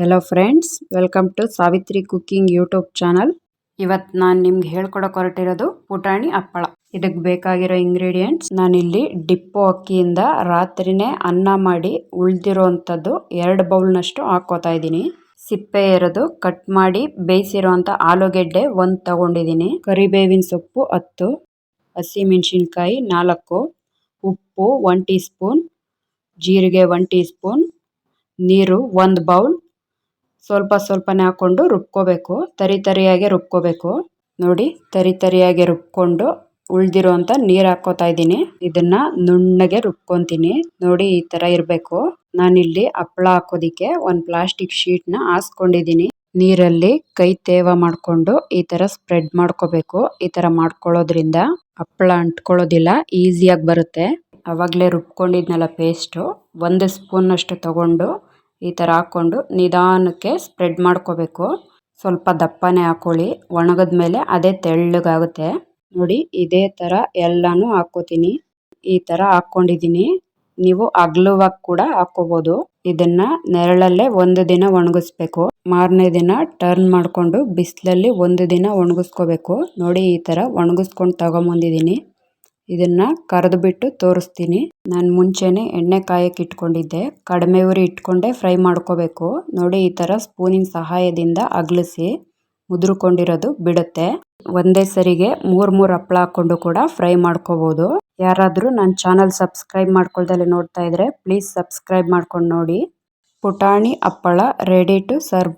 Hello friends welcome to Savitri cooking YouTube channel ಇವತ್ತು ನಾನು ನಿಮ್ಗೆ ಹೇಳ್ಕೊಡಕ್ಕೆ ಹೊರಟಿರೋದು ಪುಟಾಣಿ ಹಪ್ಪಳ. ಇದಕ್ಕೆ ಬೇಕಾಗಿರೋ ಇಂಗ್ರೀಡಿಯೆಂಟ್ಸ್ ನಾನಿಲ್ಲಿ ಡಿಪ್ಪೋ ಅಕ್ಕಿಯಿಂದ ರಾತ್ರಿನೇ ಅನ್ನ ಮಾಡಿ ಉಳಿದಿರೋವಂಥದ್ದು ಎರಡು ಬೌಲ್ನಷ್ಟು ಹಾಕ್ಕೋತಾ ಇದ್ದೀನಿ. ಸಿಪ್ಪೆ ಇರೋದು ಕಟ್ ಮಾಡಿ ಬೇಯಿಸಿರುವಂಥ ಆಲೂಗೆಡ್ಡೆ ಒಂದು ತಗೊಂಡಿದ್ದೀನಿ. ಕರಿಬೇವಿನ ಸೊಪ್ಪು ಹತ್ತು, ಹಸಿಮೆಣಸಿನ್ಕಾಯಿ ನಾಲ್ಕು, ಉಪ್ಪು ಒನ್ ಟೀ ಸ್ಪೂನ್ ಜೀರಿಗೆ ಒನ್ ಟೀ ಸ್ಪೂನ್ ನೀರು ಒಂದು ಬೌಲ್. ಸ್ವಲ್ಪ ಸ್ವಲ್ಪನೇ ಹಾಕ್ಕೊಂಡು ರುಬ್ಕೋಬೇಕು. ತರಿ ತರಿಯಾಗಿ ರುಬ್ಕೋಬೇಕು. ನೋಡಿ, ತರಿ ತರಿಯಾಗಿ ರುಬ್ಕೊಂಡು ಉಳಿದಿರೋಂಥ ನೀರು ಹಾಕೋತಾ ಇದ್ದೀನಿ. ಇದನ್ನ ನುಣ್ಣಗೆ ರುಬ್ಕೊಂತೀನಿ. ನೋಡಿ, ಈ ತರ ಇರಬೇಕು. ನಾನಿಲ್ಲಿ ಹಪ್ಪಳ ಹಾಕೋದಿಕ್ಕೆ ಒಂದು ಪ್ಲಾಸ್ಟಿಕ್ ಶೀಟ್ನ ಹಾಸ್ಕೊಂಡಿದ್ದೀನಿ. ನೀರಲ್ಲಿ ಕೈ ತೇವ ಮಾಡಿಕೊಂಡು ಈ ತರ ಸ್ಪ್ರೆಡ್ ಮಾಡ್ಕೋಬೇಕು. ಈ ತರ ಮಾಡ್ಕೊಳ್ಳೋದ್ರಿಂದ ಹಪ್ಪಳ ಅಂಟ್ಕೊಳ್ಳೋದಿಲ್ಲ, ಈಸಿಯಾಗಿ ಬರುತ್ತೆ. ಆವಾಗಲೇ ರುಬ್ಕೊಂಡಿದ್ನಲ್ಲ ಪೇಸ್ಟು. ಒಂದು ಸ್ಪೂನಷ್ಟು ತಗೊಂಡು ಈ ಥರ ಹಾಕ್ಕೊಂಡು ನಿಧಾನಕ್ಕೆ ಸ್ಪ್ರೆಡ್ ಮಾಡ್ಕೋಬೇಕು. ಸ್ವಲ್ಪ ದಪ್ಪನೇ ಹಾಕ್ಕೊಳ್ಳಿ ಒಣಗಿದ ಮೇಲೆ ಅದೇ ತೆಳ್ಳಗಾಗುತ್ತೆ. ನೋಡಿ, ಇದೇ ಥರ ಎಲ್ಲನೂ ಹಾಕ್ಕೋತೀನಿ. ಈ ಥರ ಹಾಕ್ಕೊಂಡಿದ್ದೀನಿ. ನೀವು ಅಗ್ಲವಾಗಿ ಕೂಡ ಹಾಕ್ಕೋಬೋದು. ಇದನ್ನ ನೆರಳಲ್ಲೇ ಒಂದು ದಿನ ಒಣಗಿಸ್ಬೇಕು. ಮಾರನೇ ದಿನ ಟರ್ನ್ ಮಾಡಿಕೊಂಡು ಬಿಸಿಲಲ್ಲಿ ಒಂದು ದಿನ ಒಣಗಿಸ್ಕೋಬೇಕು. ನೋಡಿ, ಈ ಥರ ಒಣಗಿಸ್ಕೊಂಡು ತಗೊಂಬಂದಿದ್ದೀನಿ. ಇದನ್ನ ಕರೆದು ಬಿಟ್ಟು ತೋರಿಸ್ತೀನಿ. ನಾನು ಮುಂಚೆನೆ ಎಣ್ಣೆ ಕಾಯಕ್ಕೆ ಇಟ್ಕೊಂಡಿದ್ದೆ. ಕಡಿಮೆ ಉರಿ ಇಟ್ಕೊಂಡೆ ಫ್ರೈ ಮಾಡ್ಕೋಬೇಕು. ನೋಡಿ, ಈ ತರ ಸ್ಪೂನಿನ ಸಹಾಯದಿಂದ ಅಗಲಿಸಿ ಮುದ್ರುಕೊಂಡಿರೋದು ಬಿಡುತ್ತೆ. ಒಂದೇ ಸರಿಗೆ ಮೂರು ಮೂರು ಹಪ್ಪಳ ಹಾಕೊಂಡು ಕೂಡ ಫ್ರೈ ಮಾಡ್ಕೋಬಹುದು ಯಾರಾದರೂ ನನ್ನ ಚಾನಲ್ ಸಬ್ಸ್ಕ್ರೈಬ್ ಮಾಡ್ಕೊಳ್ದಲ್ಲಿ ನೋಡ್ತಾ ಇದ್ರೆ, ಪ್ಲೀಸ್ ಸಬ್ಸ್ಕ್ರೈಬ್ ಮಾಡ್ಕೊಂಡು ನೋಡಿ. ಪುಟಾಣಿ ಹಪ್ಪಳ ರೆಡಿ ಟು ಸರ್ವ್.